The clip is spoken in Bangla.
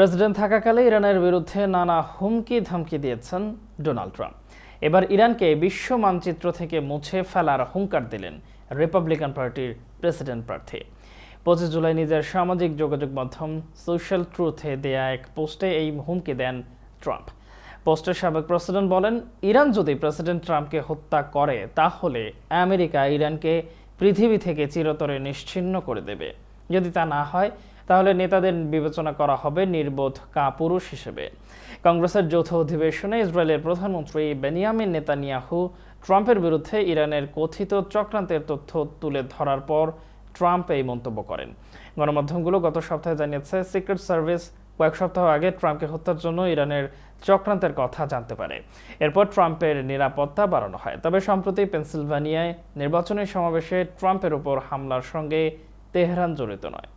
প্রেসিডেন্ট থাকাকালে ইরানের বিরুদ্ধে নানা হুমকি ধমকি দিয়েছেন ডোনাল্ড ট্রাম্প। এবার ইরানকে বিশ্ব মানচিত্র থেকে মুছে ফেলার হুঙ্কার দিলেন রিপাবলিকান পার্টির প্রেসিডেন্ট প্রার্থী। পঁচিশ জুলাই নিজের সামাজিক যোগাযোগ মাধ্যম সোশ্যাল ট্রুথে দেয়া এক পোস্টে এই হুমকি দেন ট্রাম্প। পোস্টের সাবেক প্রেসিডেন্ট বলেন, ইরান যদি প্রেসিডেন্ট ট্রাম্পকে হত্যা করে, তাহলে আমেরিকা ইরানকে পৃথিবী থেকে চিরতরে নিশ্চিহ্ন করে দেবে। যদি তা না হয় তাহলে নেতাদের বিবেচনা করা হবে নির্বোধ কাপুরুষ হিসেবে। কংগ্রেসের যৌথ অধিবেশনে ইসরায়েলের প্রধানমন্ত্রী বেনিয়ামিন নেতানিয়াহু ট্রাম্পের বিরুদ্ধে ইরানের কথিত চক্রান্তের তথ্য তুলে ধরার পর ট্রাম্প এই মন্তব্য করেন। গণমাধ্যমগুলো গত সপ্তাহে জানিয়েছে, সিক্রেট সার্ভিস কয়েক সপ্তাহ আগে ট্রাম্পকে হত্যার জন্য ইরানের চক্রান্তের কথা জানতে পারে। এরপর ট্রাম্পের নিরাপত্তা বাড়ানো হয়। তবে সম্প্রতি পেনসিলভানিয়ায় নির্বাচনী সমাবেশে ট্রাম্পের উপর হামলার সঙ্গে তেহরান জড়িত নয়।